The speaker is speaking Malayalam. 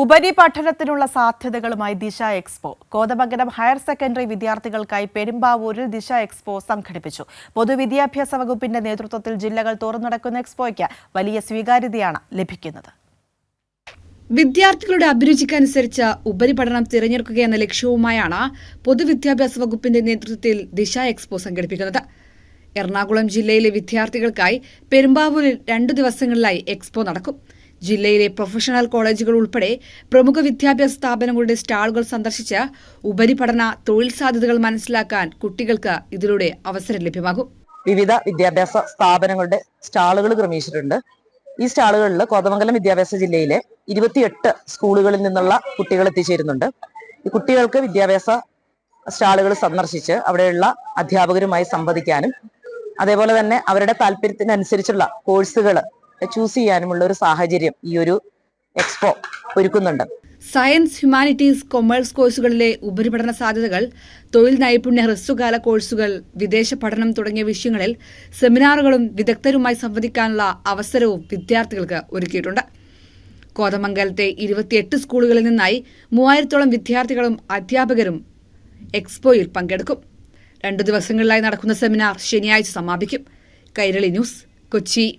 ഉപരിപഠനത്തിനുള്ള സാധ്യതകളുമായി ദിശ എക്സ്പോ. കോതമംഗലം ഹയർ സെക്കൻഡറി വിദ്യാർത്ഥികൾക്കായി പെരുമ്പാവൂരിൽ ദിശ എക്സ്പോ സംഘടിപ്പിച്ചു. പൊതുവിദ്യാഭ്യാസ വകുപ്പിന്റെ നേതൃത്വത്തിൽ ജില്ലകൾ തുറന്നടക്കുന്ന എക്സ്പോയ്ക്ക് വലിയ സ്വീകാര്യതയാണ് ലഭിക്കുന്നത്. വിദ്യാർത്ഥികളുടെ അഭിരുചിക്കനുസരിച്ച് ഉപരിപഠനം തിരഞ്ഞെടുക്കുക എന്ന ലക്ഷ്യവുമായാണ് പൊതുവിദ്യാഭ്യാസ വകുപ്പിന്റെ നേതൃത്വത്തിൽ ദിശ എക്സ്പോ സംഘടിപ്പിക്കുന്നത്. എറണാകുളം ജില്ലയിലെ വിദ്യാർത്ഥികൾക്കായി പെരുമ്പാവൂരിൽ രണ്ടു ദിവസങ്ങളിലായി എക്സ്പോ നടക്കും. ജില്ലയിലെ പ്രൊഫഷണൽ കോളേജുകൾ ഉൾപ്പെടെ പ്രമുഖ വിദ്യാഭ്യാസ സ്ഥാപനങ്ങളുടെ സ്റ്റാളുകൾ സന്ദർശിച്ച് ഉപരിപഠന തൊഴിൽ സാധ്യതകൾ മനസ്സിലാക്കാൻ കുട്ടികൾക്ക് ഇതിലൂടെ അവസരം ലഭ്യമാകും. വിവിധ വിദ്യാഭ്യാസ സ്ഥാപനങ്ങളുടെ സ്റ്റാളുകൾ ക്രമീകരിച്ചിട്ടുണ്ട്. ഈ സ്റ്റാളുകളിൽ കോതമംഗലം വിദ്യാഭ്യാസ ജില്ലയിലെ ഇരുപത്തിയെട്ട് സ്കൂളുകളിൽ നിന്നുള്ള കുട്ടികൾ എത്തിച്ചേരുന്നുണ്ട്. ഈ കുട്ടികൾക്ക് വിദ്യാഭ്യാസ സ്റ്റാളുകൾ സന്ദർശിച്ച് അവിടെയുള്ള അധ്യാപകരുമായി സംവദിക്കാനും അതേപോലെ തന്നെ അവരുടെ താല്പര്യത്തിനനുസരിച്ചുള്ള കോഴ്സുകൾ ചൂസ് ചെയ്യാനുമുള്ള ഒരു സാഹചര്യം ഈ ഒരു എക്സ്പോ ഒരുക്കുന്നുണ്ട്. സയൻസ് ഹ്യൂമാനിറ്റീസ് കൊമേഴ്സ് കോഴ്സുകളിലെ ഉപരിപഠന സാധ്യതകൾ തൊഴിൽ നൈപുണ്യ ഹ്രസ്വകാല കോഴ്സുകൾ വിദേശ പഠനം തുടങ്ങിയ വിഷയങ്ങളിൽ സെമിനാറുകളും വിദഗ്ധരുമായി സംവദിക്കാനുള്ള അവസരവും വിദ്യാർത്ഥികൾക്ക് ഒരുക്കിയിട്ടുണ്ട്. കോതമംഗലത്തെ ഇരുപത്തിയെട്ട് സ്കൂളുകളിൽ നിന്നായി മൂവായിരത്തോളം വിദ്യാർത്ഥികളും അധ്യാപകരും എക്സ്പോയിൽ പങ്കെടുക്കും. രണ്ടു ദിവസങ്ങളിലായി നടക്കുന്ന സെമിനാർ ശനിയാഴ്ച സമാപിക്കും. കൈരളി ന്യൂസ് കൊച്ചി.